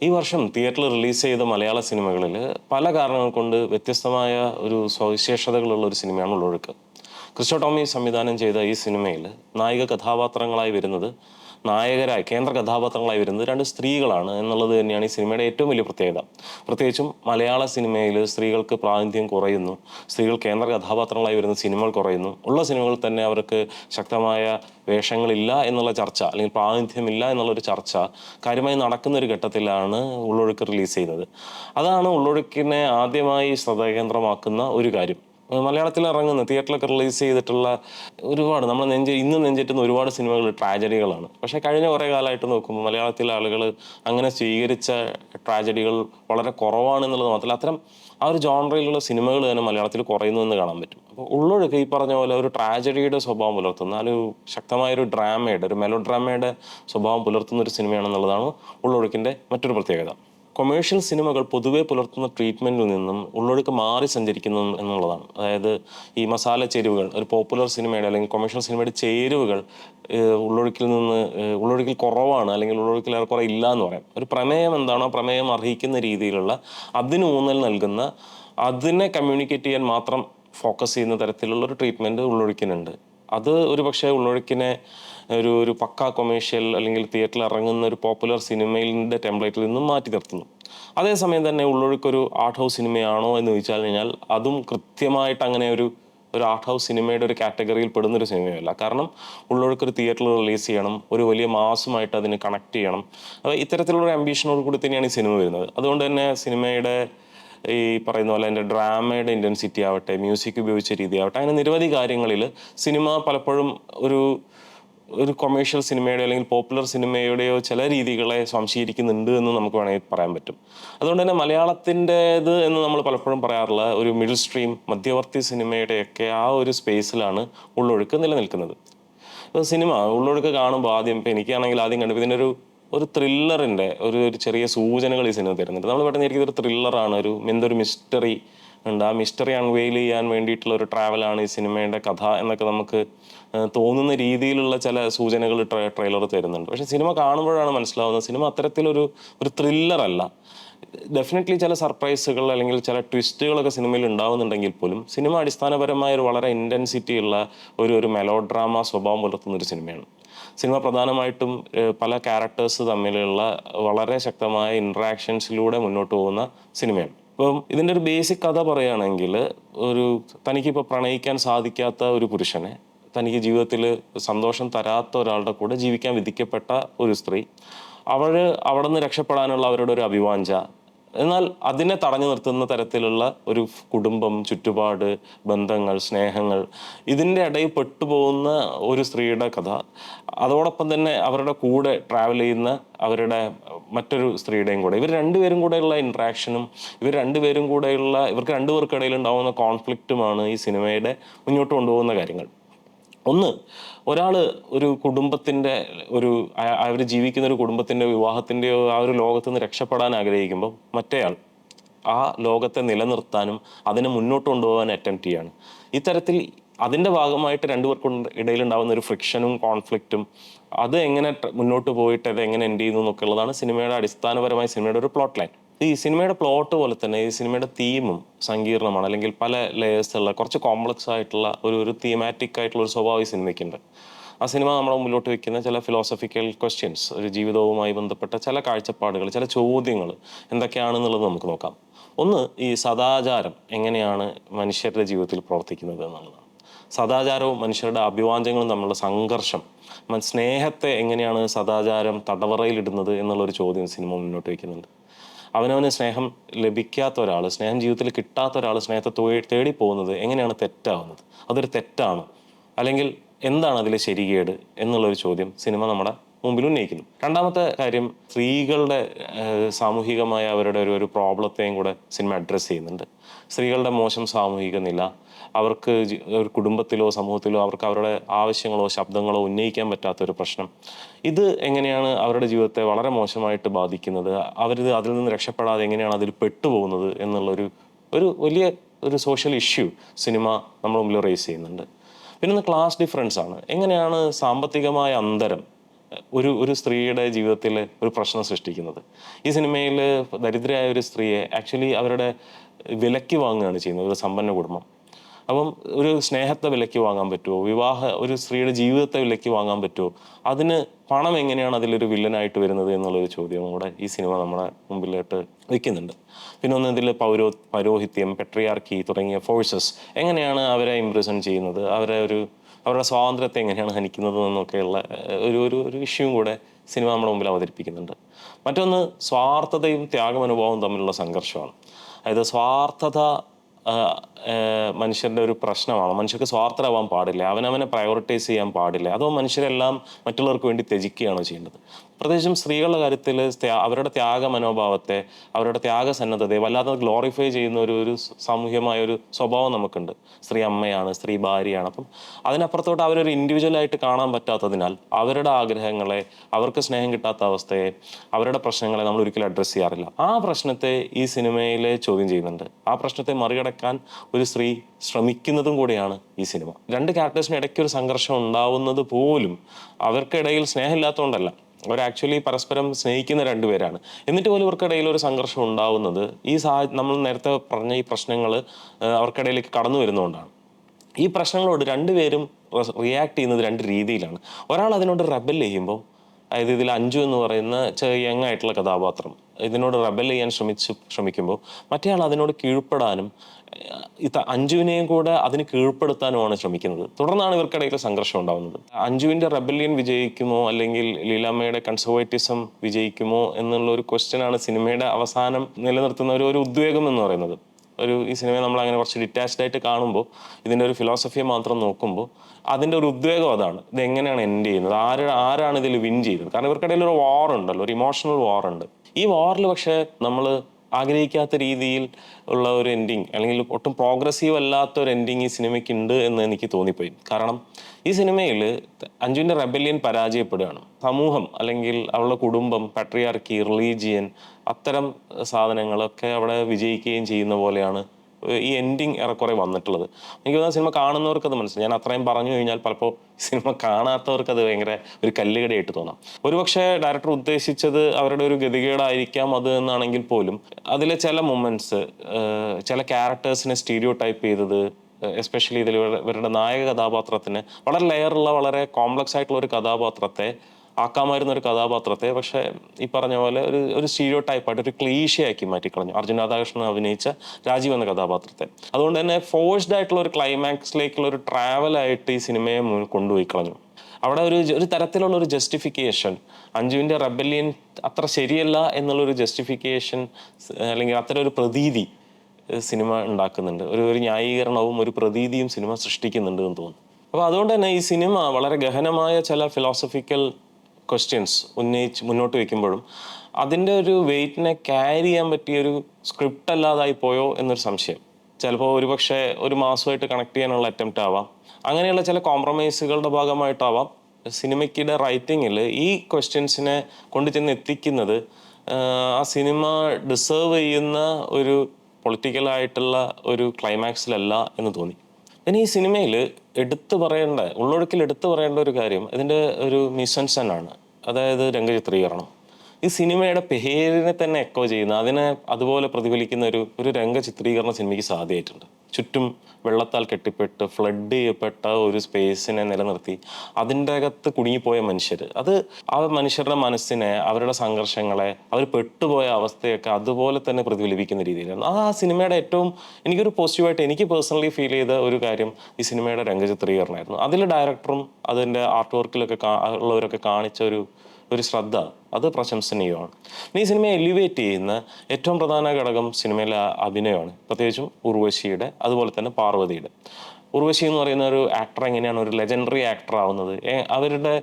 ഈ വർഷം തിയേറ്ററിൽ റിലീസ് ചെയ്ത മലയാള സിനിമകളിൽ പല കാരണങ്ങൾ കൊണ്ട് വ്യത്യസ്തമായ ഒരു സവിശേഷതകളുള്ള ഒരു സിനിമയാണ് ഉള്ളൊഴുക്ക് ക്രിസ്റ്റോ ടോമി സംവിധാനം ചെയ്ത ഈ സിനിമയിൽ നായിക കഥാപാത്രങ്ങളായി വരുന്നത് നായകരായി കേന്ദ്ര കഥാപാത്രങ്ങളായി വരുന്നത് രണ്ട് സ്ത്രീകളാണ് എന്നുള്ളത് തന്നെയാണ് ഈ സിനിമയുടെ ഏറ്റവും വലിയ പ്രത്യേകത. പ്രത്യേകിച്ചും മലയാള സിനിമയിൽ സ്ത്രീകൾക്ക് പ്രാതിനിധ്യം കുറയുന്നു സ്ത്രീകൾ കേന്ദ്ര കഥാപാത്രങ്ങളായി വരുന്ന സിനിമകൾ കുറയുന്നു. ഉള്ള സിനിമകളിൽ തന്നെ അവർക്ക് ശക്തമായ വേഷങ്ങളില്ല എന്നുള്ള ചർച്ച അല്ലെങ്കിൽ പ്രാതിനിധ്യമില്ല എന്നുള്ളൊരു ചർച്ച കാര്യമായി നടക്കുന്ന ഒരു ഘട്ടത്തിലാണ് ഉള്ളൊഴുക്ക് റിലീസ് ചെയ്യുന്നത്. അതാണ് ഉള്ളൊഴുക്കിനെ ആദ്യമായി ശ്രദ്ധകേന്ദ്രമാക്കുന്ന ഒരു കാര്യം. മലയാളത്തിൽ ഇറങ്ങുന്ന തിയേറ്ററിലൊക്കെ റിലീസ് ചെയ്തിട്ടുള്ള ഒരുപാട് നമ്മൾ നെഞ്ച് ഇന്ന് നെഞ്ചെറ്റുന്ന ഒരുപാട് സിനിമകൾ ട്രാജഡികളാണ് പക്ഷേ കഴിഞ്ഞ കുറേ കാലമായിട്ട് നോക്കുമ്പോൾ മലയാളത്തിലെ ആളുകൾ അങ്ങനെ സ്വീകരിച്ച ട്രാജഡികൾ വളരെ കുറവാണെന്നുള്ളത് മാത്രമല്ല അത്തരം ആ ഒരു ജോണറയിലുള്ള സിനിമകൾ തന്നെ മലയാളത്തിൽ കുറയുന്നു എന്ന് കാണാൻ പറ്റും. അപ്പോൾ ഉള്ളൊഴുക്ക് ഈ പറഞ്ഞ പോലെ ഒരു ട്രാജഡിയുടെ സ്വഭാവം പുലർത്തുന്ന ഒരു ശക്തമായ ഒരു ഡ്രാമയുടെ ഒരു മെലോ ഡ്രാമയുടെ സ്വഭാവം പുലർത്തുന്ന ഒരു സിനിമയാണെന്നുള്ളതാണ് ഉള്ളൊഴുക്കിന്റെ മറ്റൊരു പ്രത്യേകത. കൊമേഴ്ഷ്യൽ സിനിമകൾ പൊതുവെ പുലർത്തുന്ന ട്രീറ്റ്മെന്റിൽ നിന്നും ഉള്ളൊഴുക്ക് മാറി സഞ്ചരിക്കുന്നു എന്നുള്ളതാണ്. അതായത് ഈ മസാല ചേരുവകൾ ഒരു പോപ്പുലർ സിനിമയുടെ അല്ലെങ്കിൽ കൊമേഴ്ഷ്യൽ സിനിമയുടെ ചേരുവകൾ ഉള്ളൊഴുക്കിൽ നിന്ന് ഉള്ളൊഴുക്കിൽ കുറവാണ് അല്ലെങ്കിൽ ഉള്ളൊഴുക്കിൽ ഏറെക്കുറെ ഇല്ല എന്ന് പറയാം. ഒരു പ്രമേയം എന്താണോ പ്രമേയം അർഹിക്കുന്ന രീതിയിലുള്ള അതിന് ഊന്നൽ നൽകുന്ന അതിനെ കമ്മ്യൂണിക്കേറ്റ് ചെയ്യാൻ മാത്രം ഫോക്കസ് ചെയ്യുന്ന തരത്തിലുള്ള ഒരു ട്രീറ്റ്മെന്റ് ഉള്ളൊഴുക്കിനുണ്ട് അത് ഒരു പക്ഷേ ഉള്ളൊഴുക്കിനെ ഒരു ഒരു പക്ക കൊമേഴ്ഷ്യൽ അല്ലെങ്കിൽ തിയേറ്ററിൽ ഇറങ്ങുന്ന ഒരു പോപ്പുലർ സിനിമയിന്റെ ടെംപ്ലേറ്റിൽ നിന്നും മാറ്റി നിർത്തുന്നു. അതേസമയം തന്നെ ഉള്ളൊഴുക്കൊരു ആർട്ട് ഹൗസ് സിനിമയാണോ എന്ന് ചോദിച്ചാൽ കഴിഞ്ഞാൽ അതും കൃത്യമായിട്ട് അങ്ങനെ ഒരു ഒരു ആർട്ട് ഹൗസ് സിനിമയുടെ ഒരു കാറ്റഗറിയിൽ പെടുന്ന ഒരു സിനിമയല്ല. കാരണം ഉള്ളൊഴുക്ക് ഒരു തിയേറ്ററിൽ റിലീസ് ചെയ്യണം ഒരു വലിയ മാസമായിട്ട് അതിന് കണക്ട് ചെയ്യണം. അപ്പോൾ ഇത്തരത്തിലുള്ള അംബീഷനോട് കൂടി തന്നെയാണ് ഈ സിനിമ വരുന്നത്. അതുകൊണ്ട് തന്നെ സിനിമയുടെ ഈ പറയുന്ന പോലെ അതിന്റെ ഡ്രാമയുടെ ഇന്റൻസിറ്റി ആവട്ടെ മ്യൂസിക് ഉപയോഗിച്ച രീതി ആവട്ടെ അങ്ങനെ നിരവധി കാര്യങ്ങളിൽ സിനിമ പലപ്പോഴും ഒരു ഒരു കൊമേഴ്ഷ്യൽ സിനിമയുടെ അല്ലെങ്കിൽ പോപ്പുലർ സിനിമയുടെയോ ചില രീതികളെ സംശീകരിക്കുന്നുണ്ട് എന്ന് നമുക്ക് വേണമെങ്കിൽ പറയാൻ പറ്റും. അതുകൊണ്ട് തന്നെ മലയാളത്തിന്റേത് എന്ന് നമ്മൾ പലപ്പോഴും പറയാറുള്ള ഒരു മിഡിൽ സ്ട്രീം മധ്യവർത്തി സിനിമയുടെയൊക്കെ ആ ഒരു സ്പേസിലാണ് ഉള്ളൊഴുക്ക് നിലനിൽക്കുന്നത്. ഇപ്പോൾ സിനിമ ഉള്ളൊഴുക്ക് കാണുമ്പോൾ ആദ്യം ഇപ്പം എനിക്കാണെങ്കിൽ ആദ്യം കണ്ടപ്പോൾ ഇതിന്റെ ഒരു ഒരു ത്രില്ലറിന്റെ ഒരു ഒരു ചെറിയ സൂചനകൾ ഈ സിനിമ തരുന്നുണ്ട്. നമ്മൾ പെട്ടെന്ന് ഇരിക്കുന്ന ഒരു ത്രില്ലറാണ് ഒരു എന്തൊരു മിസ്റ്ററി ഉണ്ട്. ആ മിസ്റ്ററി അൺവെയിൽ ചെയ്യാൻ വേണ്ടിയിട്ടുള്ള ഒരു ട്രാവലാണ് ഈ സിനിമയുടെ കഥ എന്നൊക്കെ നമുക്ക് തോന്നുന്ന രീതിയിലുള്ള ചില സൂചനകൾ ട്രെയിലർ തരുന്നുണ്ട്. പക്ഷേ സിനിമ കാണുമ്പോഴാണ് മനസ്സിലാവുന്നത് സിനിമ അത്തരത്തിലൊരു ഒരു ത്രില്ലറല്ല ഡെഫിനറ്റ്ലി ചില സർപ്രൈസുകൾ അല്ലെങ്കിൽ ചില ട്വിസ്റ്റുകളൊക്കെ സിനിമയിൽ ഉണ്ടാവുന്നുണ്ടെങ്കിൽ പോലും സിനിമ അടിസ്ഥാനപരമായ ഒരു വളരെ ഇന്റൻസിറ്റി ഉള്ള ഒരു ഒരു മെലോ ഡ്രാമ സ്വഭാവം പുലർത്തുന്ന ഒരു സിനിമയാണ്. സിനിമ പ്രധാനമായിട്ടും പല ക്യാരക്ടേഴ്സ് തമ്മിലുള്ള വളരെ ശക്തമായ ഇൻട്രാക്ഷൻസിലൂടെ മുന്നോട്ട് പോകുന്ന സിനിമയാണ്. ഇപ്പം ഇതിന്റെ ഒരു ബേസിക് കഥ പറയുകയാണെങ്കിൽ ഒരു തനിക്കിപ്പോൾ പ്രണയിക്കാൻ സാധിക്കാത്ത ഒരു പുരുഷനെ തനിക്ക് ജീവിതത്തിൽ സന്തോഷം തരാത്ത ഒരാളുടെ കൂടെ ജീവിക്കാൻ വിധിക്കപ്പെട്ട ഒരു സ്ത്രീ അവൾ അവിടെ നിന്ന് രക്ഷപ്പെടാനുള്ള അവരുടെ ഒരു അഭിവാഞ്ച എന്നാൽ അതിനെ തടഞ്ഞു നിർത്തുന്ന തരത്തിലുള്ള ഒരു കുടുംബം ചുറ്റുപാട് ബന്ധങ്ങൾ സ്നേഹങ്ങൾ ഇതിന്റെ ഇടയിൽ പെട്ടുപോകുന്ന ഒരു സ്ത്രീയുടെ കഥ. അതോടൊപ്പം തന്നെ അവരുടെ കൂടെ ട്രാവൽ ചെയ്യുന്ന അവരുടെ മറ്റൊരു സ്ത്രീയുടെയും കൂടെ. ഇവർ രണ്ടുപേരും കൂടെയുള്ള ഇൻട്രാക്ഷനും ഇവർ രണ്ടുപേരും കൂടെയുള്ള ഇവർക്ക് രണ്ടുപേർക്കിടയിൽ ഉണ്ടാകുന്ന കോൺഫ്ലിക്റ്റുമാണ് ഈ സിനിമയുടെ മുന്നോട്ട് കൊണ്ടുപോകുന്ന കാര്യങ്ങൾ. ഒന്ന് ഒരാൾ ഒരു കുടുംബത്തിന്റെ ഒരു അവർ ജീവിക്കുന്ന ഒരു കുടുംബത്തിന്റെ വിവാഹത്തിന്റെയോ ആ ഒരു ലോകത്ത് നിന്ന് രക്ഷപ്പെടാൻ ആഗ്രഹിക്കുമ്പോൾ മറ്റേയാൾ ആ ലോകത്തെ നിലനിർത്താനും അതിനെ മുന്നോട്ട് കൊണ്ടുപോകാൻ അറ്റംപ്റ്റ് ചെയ്യാണ്. ഇത്തരത്തിൽ അതിന്റെ ഭാഗമായിട്ട് രണ്ടുപേർക്കും ഇടയിലുണ്ടാകുന്ന ഒരു ഫ്രിക്ഷനും കോൺഫ്ലിക്റ്റും അത് എങ്ങനെ മുന്നോട്ട് പോയിട്ട് അത് എങ്ങനെ എൻഡ് ചെയ്യുന്നു എന്നൊക്കെ ഉള്ളതാണ് സിനിമയുടെ അടിസ്ഥാനപരമായ സിനിമയുടെ ഒരു പ്ലോട്ട് ലൈൻ ഈ സിനിമയുടെ പ്ലോട്ട് പോലെ തന്നെ ഈ സിനിമയുടെ തീമും സങ്കീർണമാണ്. അല്ലെങ്കിൽ പല ലേയേഴ്സുള്ള കുറച്ച് കോംപ്ലക്സ് ആയിട്ടുള്ള ഒരു ഒരു തീമാറ്റിക് ആയിട്ടുള്ള ഒരു സ്വഭാവം ഈ സിനിമയ്ക്കുണ്ട്. ആ സിനിമ നമ്മുടെ മുന്നോട്ട് വെക്കുന്ന ചില ഫിലോസഫിക്കൽ ക്വസ്റ്റ്യൻസ് ഒരു ജീവിതവുമായി ബന്ധപ്പെട്ട ചില കാഴ്ചപ്പാടുകൾ ചില ചോദ്യങ്ങൾ എന്തൊക്കെയാണെന്നുള്ളത് നമുക്ക് നോക്കാം. ഒന്ന് ഈ സദാചാരം എങ്ങനെയാണ് മനുഷ്യരുടെ ജീവിതത്തിൽ പ്രവർത്തിക്കുന്നത് എന്നുള്ളതാണ്. സദാചാരവും മനുഷ്യരുടെ അഭിവാഞ്ചങ്ങളും തമ്മിലുള്ള സംഘർഷം സ്നേഹത്തെ എങ്ങനെയാണ് സദാചാരം തടവറയിലിടുന്നത് എന്നുള്ളൊരു ചോദ്യം സിനിമ മുന്നോട്ട് വയ്ക്കുന്നുണ്ട് അവനവന് സ്നേഹം ലഭിക്കാത്ത ഒരാൾ സ്നേഹം ജീവിതത്തിൽ കിട്ടാത്ത ഒരാൾ സ്നേഹത്തെ തേടി പോകുന്നത് എങ്ങനെയാണ് തെറ്റാവുന്നത്? അതൊരു തെറ്റാണ്. അല്ലെങ്കിൽ എന്താണ് അതിൽ ശരികേട് എന്നുള്ളൊരു ചോദ്യം സിനിമ നമ്മുടെ മുമ്പിൽ ഉന്നയിക്കുന്നു. രണ്ടാമത്തെ കാര്യം സ്ത്രീകളുടെ സാമൂഹികമായ അവരുടെ ഒരു ഒരു പ്രോബ്ലത്തെയും കൂടെ സിനിമ അഡ്രസ്സ് ചെയ്യുന്നുണ്ട്. സ്ത്രീകളുടെ മോശം സാമൂഹിക നില അവർക്ക് ഒരു കുടുംബത്തിലോ സമൂഹത്തിലോ അവർക്ക് അവരുടെ ആവശ്യങ്ങളോ ശബ്ദങ്ങളോ ഉന്നയിക്കാൻ പറ്റാത്ത ഒരു പ്രശ്നം. ഇത് എങ്ങനെയാണ് അവരുടെ ജീവിതത്തെ വളരെ മോശമായിട്ട് ബാധിക്കുന്നത്? അവരിത് അതിൽ നിന്ന് രക്ഷപ്പെടാതെ എങ്ങനെയാണ് അതിൽ പെട്ടുപോകുന്നത് എന്നുള്ളൊരു ഒരു വലിയ ഒരു സോഷ്യൽ ഇഷ്യൂ സിനിമ നമ്മുടെ മുമ്പിൽ റേസ് ചെയ്യുന്നുണ്ട്. പിന്നെ ക്ലാസ് ഡിഫറൻസ് ആണ്. എങ്ങനെയാണ് സാമ്പത്തികമായ അന്തരം ഒരു ഒരു സ്ത്രീയുടെ ജീവിതത്തിൽ ഒരു പ്രശ്നം സൃഷ്ടിക്കുന്നത്. ഈ സിനിമയിൽ ദരിദ്രയായ ഒരു സ്ത്രീയെ ആക്ച്വലി അവരുടെ വിലക്ക് വാങ്ങുകയാണ് ചെയ്യുന്നത് ഒരു സമ്പന്ന കുടുംബം. അപ്പം ഒരു സ്നേഹത്തെ വിലയ്ക്ക് വാങ്ങാൻ പറ്റുമോ വിവാഹ ഒരു സ്ത്രീയുടെ ജീവിതത്തെ വിലയ്ക്ക് വാങ്ങാൻ പറ്റുമോ അതിന് പണം എങ്ങനെയാണ് അതിലൊരു വില്ലനായിട്ട് വരുന്നത് എന്നുള്ളൊരു ചോദ്യവും കൂടെ ഈ സിനിമ നമ്മുടെ മുമ്പിലോട്ട് വയ്ക്കുന്നുണ്ട് പിന്നെ ഒന്ന് ഇതിൽ പൗരോ പൗരോഹിത്യം പെട്രിയാർക്കി തുടങ്ങിയ ഫോഴ്സസ് എങ്ങനെയാണ് അവരെ ഇംപ്രസൺ ചെയ്യുന്നത്? അവരെ ഒരു അവരുടെ സ്വാതന്ത്ര്യത്തെ എങ്ങനെയാണ് ഹനിക്കുന്നത് എന്നൊക്കെയുള്ള ഒരു ഒരു ഒരു ഇഷ്യൂവും കൂടെ സിനിമ നമ്മുടെ മുമ്പിൽ അവതരിപ്പിക്കുന്നുണ്ട്. മറ്റൊന്ന് സ്വാർത്ഥതയും ത്യാഗമനുഭവവും തമ്മിലുള്ള സംഘർഷമാണ്. അതായത് സ്വാർത്ഥത മനുഷ്യരുടെ ഒരു പ്രശ്നമാണ്. മനുഷ്യർക്ക് സ്വാർത്ഥരാവാൻ പാടില്ല. അവനവനെ പ്രയോറിറ്റൈസ് ചെയ്യാൻ പാടില്ല. അതോ മനുഷ്യരെല്ലാം മറ്റുള്ളവർക്ക് വേണ്ടി ത്യജിക്കുകയാണോ ചെയ്യേണ്ടത്? പ്രത്യേകിച്ചും സ്ത്രീകളുടെ കാര്യത്തിൽ അവരുടെ ത്യാഗ മനോഭാവത്തെ അവരുടെ ത്യാഗസന്നദ്ധതയെ വല്ലാതെ ഗ്ലോറിഫൈ ചെയ്യുന്ന ഒരു ഒരു സാമൂഹ്യമായ ഒരു സ്വഭാവം നമുക്കുണ്ട്. സ്ത്രീ അമ്മയാണ് സ്ത്രീ ഭാര്യയാണ്. അപ്പം അതിനപ്പുറത്തോട്ട് അവരൊരു ഇൻഡിവിജ്വലായിട്ട് കാണാൻ പറ്റാത്തതിനാൽ അവരുടെ ആഗ്രഹങ്ങളെ അവർക്ക് സ്നേഹം കിട്ടാത്ത അവസ്ഥയെ അവരുടെ പ്രശ്നങ്ങളെ നമ്മൾ ഒരിക്കലും അഡ്രസ്സ് ചെയ്യാറില്ല. ആ പ്രശ്നത്തെ ഈ സിനിമയിൽ ചോദ്യം ചെയ്യുന്നുണ്ട്. ആ പ്രശ്നത്തെ മറികടക്കാൻ ഒരു സ്ത്രീ ശ്രമിക്കുന്നതും കൂടിയാണ് ഈ സിനിമ. രണ്ട് ക്യാരക്ടേഴ്സിന് ഇടയ്ക്ക് ഒരു സംഘർഷം ഉണ്ടാവുന്നത് പോലും അവർക്കിടയിൽ സ്നേഹമില്ലാത്തതുകൊണ്ടല്ല. അവർ ആക്ച്വലി പരസ്പരം സ്നേഹിക്കുന്ന രണ്ടുപേരാണ്. എന്നിട്ട് പോലും ഇവർക്കിടയിൽ ഒരു സംഘർഷം ഉണ്ടാവുന്നത് ഈ സാഹ നമ്മൾ നേരത്തെ പറഞ്ഞ ഈ പ്രശ്നങ്ങൾ അവർക്കിടയിലേക്ക് കടന്നു വരുന്നതുകൊണ്ടാണ്. ഈ പ്രശ്നങ്ങളോട് രണ്ടുപേരും റിയാക്ട് ചെയ്യുന്നത് രണ്ട് രീതിയിലാണ്. ഒരാൾ അതിനോട് റബൽ ചെയ്യുമ്പോൾ അതായത് ഇതിൽ അഞ്ചു എന്ന് പറയുന്ന ചെറിയ യങ്ങായിട്ടുള്ള കഥാപാത്രം ഇതിനോട് റബൽ ചെയ്യാൻ ശ്രമിച്ച് ശ്രമിക്കുമ്പോൾ മറ്റേ ആൾ അതിനോട് കീഴ്പ്പെടാനും അഞ്ജുവിനെയും കൂടെ അതിന് കീഴ്പ്പെടുത്താനുമാണ് ശ്രമിക്കുന്നത്. തുടർന്നാണ് ഇവർക്കിടയിൽ സംഘർഷം ഉണ്ടാകുന്നത് അഞ്ജുവിന്റെ റെബല്യൻ വിജയിക്കുമോ അല്ലെങ്കിൽ ലീലാമ്മയുടെ കൺസർവേറ്റിസം വിജയിക്കുമോ എന്നുള്ള ഒരു ക്വസ്റ്റ്യനാണ് സിനിമയുടെ അവസാനം നിലനിർത്തുന്ന ഒരു ഒരു ഉദ്വേഗം എന്ന് പറയുന്നത്. ഒരു ഈ സിനിമയെ നമ്മൾ അങ്ങനെ കുറച്ച് ഡിറ്റാച്ച്ഡ് ആയിട്ട് കാണുമ്പോൾ ഇതിന്റെ ഒരു ഫിലോസഫിയെ മാത്രം നോക്കുമ്പോൾ അതിന്റെ ഒരു ഉദ്വേഗം അതാണ്. ഇത് എങ്ങനെയാണ് എൻഡ് ചെയ്യുന്നത്? ആര് ആരാണ് ഇതിൽ വിൻ ചെയ്യുന്നത്? കാരണം ഇവർക്കിടയിൽ ഒരു വാർ ഉണ്ടല്ലോ ഒരു ഇമോഷണൽ വാർ ഉണ്ട്. ഈ വാറിൽ പക്ഷേ നമ്മൾ ആഗ്രഹിക്കാത്ത രീതിയിൽ ഉള്ള ഒരു എൻഡിങ് അല്ലെങ്കിൽ ഒട്ടും പ്രോഗ്രസീവ് അല്ലാത്ത ഒരു എൻഡിങ് ഈ സിനിമയ്ക്ക് ഉണ്ട് എന്ന് എനിക്ക് തോന്നിപ്പോയി. കാരണം ഈ സിനിമയിൽ അഞ്ജുവിന്റെ റെബല്യൻ പരാജയപ്പെടുകയാണ്. സമൂഹം അല്ലെങ്കിൽ അവളുടെ കുടുംബം പട്രിയാർക്കി റിലീജിയൻ അത്തരം സാധനങ്ങളൊക്കെ അവിടെ വിജയിക്കുകയും ചെയ്യുന്ന പോലെയാണ് ഈ എൻഡിങ് ഏറെക്കുറെ വന്നിട്ടുള്ളത്. എനിക്ക് തോന്നുന്ന സിനിമ കാണുന്നവർക്ക് അത് മനസ്സിലായി. ഞാൻ അത്രയും പറഞ്ഞു കഴിഞ്ഞാൽ പലപ്പോൾ സിനിമ കാണാത്തവർക്ക് അത് ഭയങ്കര ഒരു കല്ലുകടയായിട്ട് തോന്നാം. ഒരുപക്ഷെ ഡയറക്ടർ ഉദ്ദേശിച്ചത് അവരുടെ ഒരു ഗതികേടായിരിക്കാം അത് എന്നാണെങ്കിൽ പോലും അതിലെ ചില മൊമെന്റ്സ് ചില ക്യാരക്ടേഴ്സിനെ സ്റ്റീരിയോ ടൈപ്പ് ചെയ്തത് എസ്പെഷ്യലി ഇതിൽ ഇവരുടെ നായക കഥാപാത്രത്തിന് വളരെ ലെയറുള്ള വളരെ കോംപ്ലക്സ് ആയിട്ടുള്ള ഒരു കഥാപാത്രത്തെ ആക്കാമായിരുന്ന ഒരു കഥാപാത്രത്തെ പക്ഷേ ഈ പറഞ്ഞ പോലെ ഒരു ഒരു സ്റ്റീരിയോ ടൈപ്പായിട്ട് ഒരു ക്ലീശയാക്കി മാറ്റിക്കളഞ്ഞു. അർജുൻ രാധാകൃഷ്ണൻ അഭിനയിച്ച രാജീവ് എന്ന കഥാപാത്രത്തെ. അതുകൊണ്ട് തന്നെ ഫോഴ്സ്ഡ് ആയിട്ടുള്ള ഒരു ക്ലൈമാക്സിലേക്കുള്ള ഒരു ട്രാവലായിട്ട് ഈ സിനിമയെ കൊണ്ടുപോയി കളഞ്ഞു അവിടെ ഒരു ഒരു തരത്തിലുള്ള ഒരു ജസ്റ്റിഫിക്കേഷൻ അഞ്ജുവിന്റെ റെബല്യൻ അത്ര ശരിയല്ല എന്നുള്ളൊരു ജസ്റ്റിഫിക്കേഷൻ അല്ലെങ്കിൽ അത്തരം ഒരു പ്രതീതി സിനിമ ഉണ്ടാക്കുന്നുണ്ട്. ഒരു ഒരു ന്യായീകരണവും ഒരു പ്രതീതിയും സിനിമ സൃഷ്ടിക്കുന്നുണ്ട് എന്ന് തോന്നുന്നു. അപ്പോൾ അതുകൊണ്ട് തന്നെ ഈ സിനിമ വളരെ ഗഹനമായ ചില ഫിലോസഫിക്കൽ ക്വസ്റ്റ്യൻസ് ഉന്നയിച്ച് മുന്നോട്ട് വയ്ക്കുമ്പോഴും അതിന്റെ ഒരു വെയിറ്റിനെ ക്യാരി ചെയ്യാൻ പറ്റിയ ഒരു സ്ക്രിപ്റ്റ് അല്ലാതായി പോയോ എന്നൊരു സംശയം. ചിലപ്പോൾ ഒരുപക്ഷെ ഒരു മാസമായിട്ട് കണക്ട് ചെയ്യാനുള്ള അറ്റംപ്റ്റ് ആവാം. അങ്ങനെയുള്ള ചില കോംപ്രമൈസുകളുടെ ഭാഗമായിട്ടാവാം സിനിമയ്ക്കിടെ റൈറ്റിങ്ങിൽ ഈ ക്വസ്റ്റ്യൻസിനെ കൊണ്ടു ചെന്ന് എത്തിക്കുന്നത് ആ സിനിമ ഡിസേർവ് ചെയ്യുന്ന ഒരു പൊളിറ്റിക്കലായിട്ടുള്ള ഒരു ക്ലൈമാക്സിലല്ല എന്ന് തോന്നി. ഇനി ഈ സിനിമയിൽ എടുത്തു പറയേണ്ട ഉള്ളൊഴുക്കിൽ എടുത്തു പറയേണ്ട ഒരു കാര്യം ഇതിന്റെ ഒരു മിസ്സൻസൺ ആണ്. അതായത് രംഗചിത്രീകരണം. ഈ സിനിമയുടെ പേരിനെ തന്നെ എക്കോ ചെയ്യുന്ന അതിനെ അതുപോലെ പ്രതിഫലിക്കുന്ന ഒരു ഒരു രംഗചിത്രീകരണ സിനിമയ്ക്ക് സാധ്യമായിട്ടുണ്ട് ചുറ്റും വെള്ളത്താൽ കെട്ടിപ്പെട്ട് ഫ്ലഡ് ചെയ്യപ്പെട്ട ഒരു സ്പേസിനെ നിലനിർത്തി. അതിന്റെ അകത്ത് കുടുങ്ങിപ്പോയ മനുഷ്യർ അത് ആ മനുഷ്യരുടെ മനസ്സിനെ അവരുടെ സംഘർഷങ്ങളെ അവർ പെട്ടുപോയ അവസ്ഥയൊക്കെ അതുപോലെ തന്നെ പ്രതിഫലിപ്പിക്കുന്ന രീതിയിലാണ്. ആ സിനിമയുടെ ഏറ്റവും എനിക്കൊരു പോസിറ്റീവായിട്ട് എനിക്ക് പേഴ്സണലി ഫീൽ ചെയ്ത ഒരു കാര്യം ഈ സിനിമയുടെ രംഗചിത്രീകരണമായിരുന്നു. അതിൽ ഡയറക്ടറും അതിന്റെ ആർട്ട് വർക്കിലൊക്കെ ഉള്ളവരൊക്കെ കാണിച്ച ഒരു ഒരു ശ്രദ്ധ അത് പ്രശംസനീയമാണ്. ഈ സിനിമയെ എലിവേറ്റ് ചെയ്യുന്ന ഏറ്റവും പ്രധാന ഘടകം സിനിമയിലെ അഭിനയമാണ്. പ്രത്യേകിച്ചും ഉർവശിയുടെ അതുപോലെ തന്നെ പാർവതിയുടെ. ഉർവശി എന്ന് പറയുന്ന ഒരു ആക്ടർ എങ്ങനെയാണ് ഒരു ലെജൻഡറി ആക്ടർ ആവുന്നത്? അവരുടെ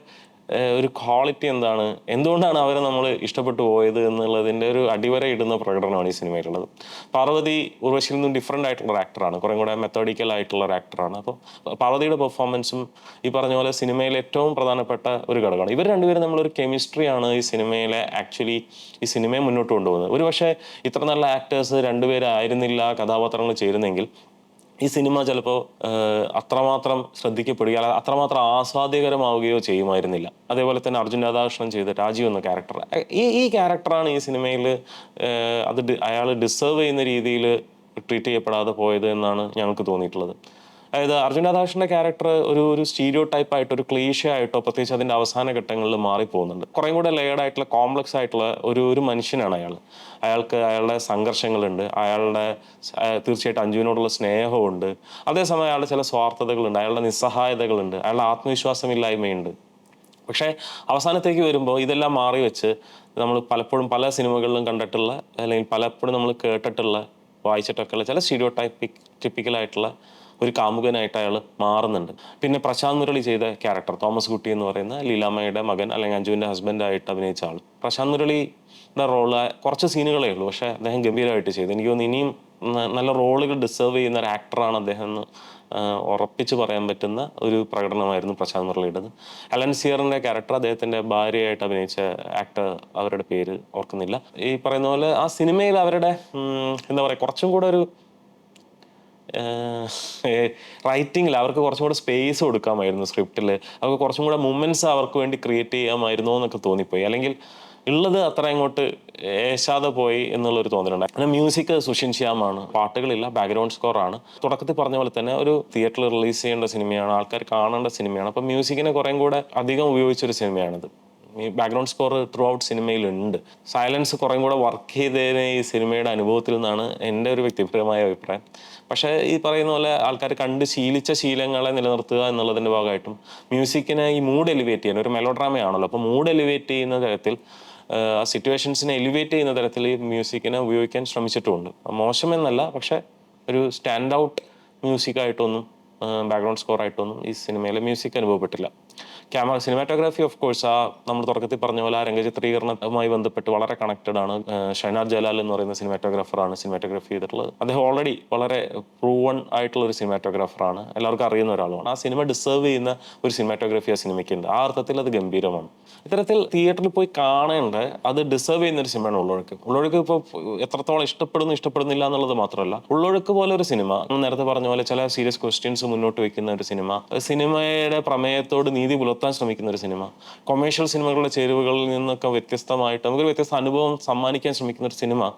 ഒരു ക്വാളിറ്റി എന്താണ്? എന്തുകൊണ്ടാണ് അവരെ നമ്മൾ ഇഷ്ടപ്പെട്ടു പോയത് എന്നുള്ളതിന്റെ ഒരു അടിവര ഇടുന്ന പ്രകടനമാണ് ഈ സിനിമയിലുള്ളത്. പാർവതി ഉർവശിയിൽ നിന്നും ഡിഫറെന്റ് ആയിട്ടുള്ള ഒരു ആക്ടറാണ് കുറേ കൂടെ മെത്തോഡിക്കൽ ആയിട്ടുള്ള ഒരു ആക്ടറാണ് അപ്പോൾ പാർവതിയുടെ പെർഫോമൻസും ഈ പറഞ്ഞ പോലെ സിനിമയിലെ ഏറ്റവും പ്രധാനപ്പെട്ട ഒരു ഘടകമാണ്. ഇവർ രണ്ടുപേരും നമ്മളൊരു കെമിസ്ട്രിയാണ് ഈ സിനിമയിലെ ആക്ച്വലി ഈ സിനിമയെ മുന്നോട്ട് കൊണ്ടുപോകുന്നത്. ഒരു പക്ഷേ ഇത്ര നല്ല ആക്ടേഴ്സ് രണ്ടുപേരായിരുന്നില്ല കഥാപാത്രങ്ങൾ ചേരുന്നെങ്കിൽ ഈ സിനിമ ചിലപ്പോൾ അത്രമാത്രം ശ്രദ്ധിക്കപ്പെടുകയോ അത്രമാത്രം ആസ്വാദ്യകരമാവുകയോ ചെയ്യുമായിരുന്നില്ല. അതേപോലെ തന്നെ അർജുൻ രാധാകൃഷ്ണൻ ചെയ്ത രാജീവ് എന്ന ക്യാരക്ടർ. ഈ ഈ ക്യാരക്ടറാണ് ഈ സിനിമയിൽ അത് അയാൾ ഡിസേർവ് ചെയ്യുന്ന രീതിയിൽ ട്രീറ്റ് ചെയ്യപ്പെടാതെ പോയത് എന്നാണ് ഞങ്ങൾക്ക് തോന്നിയിട്ടുള്ളത്. അതായത് അർജുനദാസിന്റെ ക്യാരക്ടർ ഒരു ഒരു സ്റ്റീരിയോ ടൈപ്പ് ആയിട്ടോ ഒരു ക്ലീഷ ആയിട്ടോ പ്രത്യേകിച്ച് അതിന്റെ അവസാന ഘട്ടങ്ങളിൽ മാറിപ്പോകുന്നുണ്ട്. കുറേ കൂടെ ലെയർഡ് ആയിട്ടുള്ള കോംപ്ലക്സ് ആയിട്ടുള്ള ഒരു ഒരു മനുഷ്യനാണ് അയാൾ. അയാൾക്ക് അയാളുടെ സംഘർഷങ്ങളുണ്ട്. അയാളുടെ തീർച്ചയായിട്ടും അഞ്ജുവിനോടുള്ള സ്നേഹമുണ്ട് അതേസമയം അയാളുടെ ചില സ്വാർത്ഥതകളുണ്ട്. അയാളുടെ നിസ്സഹായതകളുണ്ട്. അയാളുടെ ആത്മവിശ്വാസമില്ലായ്മയുണ്ട്. പക്ഷേ അവസാനത്തേക്ക് വരുമ്പോൾ ഇതെല്ലാം മാറി വെച്ച് നമ്മൾ പലപ്പോഴും പല സിനിമകളിലും കണ്ടിട്ടുള്ള അല്ലെങ്കിൽ പലപ്പോഴും നമ്മൾ കേട്ടിട്ടുള്ള വായിച്ചിട്ടൊക്കെയുള്ള ചില സ്റ്റീരിയോ ടൈപ്പിക് ടിപ്പിക്കലായിട്ടുള്ള ഒരു കാമുകനായിട്ട് അയാൾ മാറുന്നുണ്ട്. പിന്നെ പ്രശാന്ത് മുരളി ചെയ്ത ക്യാരക്ടർ തോമസ് കുട്ടി എന്ന് പറയുന്ന ലീലാമ്മയുടെ മകൻ അല്ലെങ്കിൽ അഞ്ജുവിന്റെ ഹസ്ബൻഡായിട്ട് അഭിനയിച്ച ആൾ പ്രശാന്ത് മുരളിയുടെ റോൾ കുറച്ച് സീനുകളേ ഉള്ളൂ പക്ഷേ അദ്ദേഹം ഗംഭീരമായിട്ട് ചെയ്തു. എനിക്ക് തോന്നുന്നു ഇനിയും നല്ല റോളുകൾ ഡിസേർവ് ചെയ്യുന്ന ഒരു ആക്ടറാണ് അദ്ദേഹം എന്ന് ഉറപ്പിച്ച് പറയാൻ പറ്റുന്ന ഒരു പ്രകടനമായിരുന്നു പ്രശാന്ത് മുരളിയുടേത്. അലൻ സിയറിന്റെ ക്യാരക്ടർ അദ്ദേഹത്തിന്റെ ഭാര്യയായിട്ട് അഭിനയിച്ച ആക്ടർ അവരുടെ പേര് ഓർക്കുന്നില്ല. ഈ പറയുന്ന പോലെ ആ സിനിമയിൽ അവരുടെ എന്താ പറയുക കുറച്ചും കൂടെ ഒരു റൈറ്റിങ്ങിൽ അവർക്ക് കുറച്ചും കൂടെ സ്പേസ് കൊടുക്കാമായിരുന്നു സ്ക്രിപ്റ്റിൽ അവർക്ക് കുറച്ചും കൂടെ മൂമെന്റ്സ് അവർക്ക് വേണ്ടി ക്രിയേറ്റ് ചെയ്യാമായിരുന്നോ എന്നൊക്കെ തോന്നിപ്പോയി. അല്ലെങ്കിൽ ഉള്ളത് അത്ര അങ്ങോട്ട് ഏശാതെ പോയി എന്നുള്ളൊരു തോന്നലുണ്ടായി. പിന്നെ മ്യൂസിക് സുഷിൻ ശ്യാമാണ് പാട്ടുകളില്ല ബാക്ക്ഗ്രൗണ്ട് സ്കോർ ആണ്. തുടക്കത്തിൽ പറഞ്ഞ പോലെ തന്നെ ഒരു തിയേറ്ററിൽ റിലീസ് ചെയ്യേണ്ട സിനിമയാണ് ആൾക്കാർ കാണേണ്ട സിനിമയാണ് അപ്പം മ്യൂസിക്കിനെ കുറേ കൂടെ അധികം ഉപയോഗിച്ചൊരു സിനിമയാണിത് ഈ ബാക്ക്ഗ്രൗണ്ട് സ്കോർ ത്രൂ ഔട്ട് സിനിമയിലുണ്ട് സൈലൻസ് കുറേ കൂടെ വർക്ക് ചെയ്തതിന് ഈ സിനിമയുടെ അനുഭവത്തിൽ നിന്നാണ് എന്റെ ഒരു വ്യക്തിപരമായ അഭിപ്രായം. പക്ഷേ ഈ പറയുന്ന പോലെ ആൾക്കാർ കണ്ട് ശീലിച്ച ശീലങ്ങളെ നിലനിർത്തുക എന്നുള്ളതിന്റെ ഭാഗമായിട്ടും മ്യൂസിക്കിനെ ഈ മൂഡ് എലിവേറ്റ് ചെയ്യാൻ ഒരു മെലോഡ്രാമയാണല്ലോ അപ്പോൾ മൂഡ് എലിവേറ്റ് ചെയ്യുന്ന തരത്തിൽ ആ സിറ്റുവേഷൻസിനെ എലിവേറ്റ് ചെയ്യുന്ന തരത്തിൽ ഈ മ്യൂസിക്കിനെ ഉപയോഗിക്കാൻ ശ്രമിച്ചിട്ടുമുണ്ട്. മോശമെന്നല്ല പക്ഷേ ഒരു സ്റ്റാൻഡ് ഔട്ട് മ്യൂസിക്കായിട്ടൊന്നും ബാക്ക്ഗ്രൗണ്ട് സ്കോർ ആയിട്ടൊന്നും ഈ സിനിമയിലെ മ്യൂസിക് അനുഭവപ്പെട്ടില്ല. ക്യാമറ സിനിമാറ്റോഗ്രാഫി ഓഫ് കോഴ്സ് ആ നമ്മൾ തുടക്കത്തിൽ പറഞ്ഞ പോലെ ആ രംഗചിത്രീകരണവുമായി ബന്ധപ്പെട്ട് വളരെ കണക്റ്റഡ് ആണ്. ഷൈനാർ ജലാൽ എന്ന് പറയുന്ന സിനിമാറ്റോഗ്രാഫറാണ് സിനിമാറ്റോഗ്രാഫി ചെയ്തിട്ടുള്ളത്. അദ്ദേഹം ഓൾറെഡി വളരെ പ്രൂവൺ ആയിട്ടുള്ള ഒരു സിനിമാറ്റോഗ്രാഫറാണ് എല്ലാവർക്കും അറിയുന്ന ഒരാളുമാണ്. ആ സിനിമ ഡിസേർവ് ചെയ്യുന്ന ഒരു സിനിമാറ്റോഗ്രാഫി ആ സിനിമയ്ക്കുണ്ട് ആ അർത്ഥത്തിൽ അത് ഗംഭീരമാണ്. ഇത്തരത്തിൽ തിയേറ്ററിൽ പോയി കാണേണ്ട അത് ഡിസേർവ് ചെയ്യുന്ന ഒരു സിനിമയാണ് ഉള്ളൊഴുക്ക്. ഉള്ളൊഴുക്ക് ഇപ്പോൾ എത്രത്തോളം ഇഷ്ടപ്പെടുന്നു ഇഷ്ടപ്പെടുന്നില്ല എന്നുള്ളത് മാത്രമല്ല ഉള്ളൊഴുക്ക് പോലെ ഒരു സിനിമ നേരത്തെ പറഞ്ഞ പോലെ ചില സീരിയസ് ക്വസ്റ്റ്യൻസ് മുന്നോട്ട് വെക്കുന്ന ഒരു സിനിമ സിനിമയുടെ പ്രമേയത്തോട് നീതി പുലർത്താൻ ശ്രമിക്കുന്ന ഒരു സിനിമ കൊമേഴ്ഷ്യൽ സിനിമകളുടെ ചേരുവകളിൽ നിന്നൊക്കെ വ്യത്യസ്തമായിട്ട് നമുക്കൊരു വ്യത്യസ്ത അനുഭവം സമ്മാനിക്കാൻ ശ്രമിക്കുന്ന ഒരു സിനിമ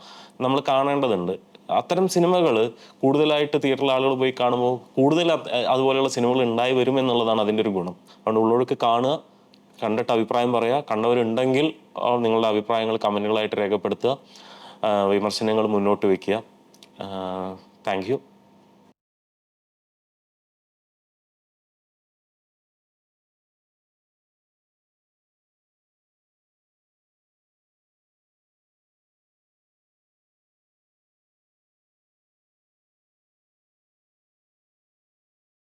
നമ്മൾ കാണേണ്ടതുണ്ട്. അത്തരം സിനിമകൾ കൂടുതലായിട്ട് തിയേറ്ററിൽ ആളുകൾ പോയി കാണുമ്പോൾ കൂടുതൽ അതുപോലെയുള്ള സിനിമകൾ ഉണ്ടായി വരും എന്നുള്ളതാണ് അതിന്റെ ഒരു ഗുണം. അതുകൊണ്ട് ഉള്ളൊഴുക്ക് കാണുക കണ്ടിട്ട് അഭിപ്രായം പറയുക കണ്ടവരുണ്ടെങ്കിൽ നിങ്ങളുടെ അഭിപ്രായങ്ങൾ കമന്റുകളായിട്ട് രേഖപ്പെടുത്തുക. വിമർശനങ്ങൾ മുന്നോട്ട് വയ്ക്കുക താങ്ക് യു.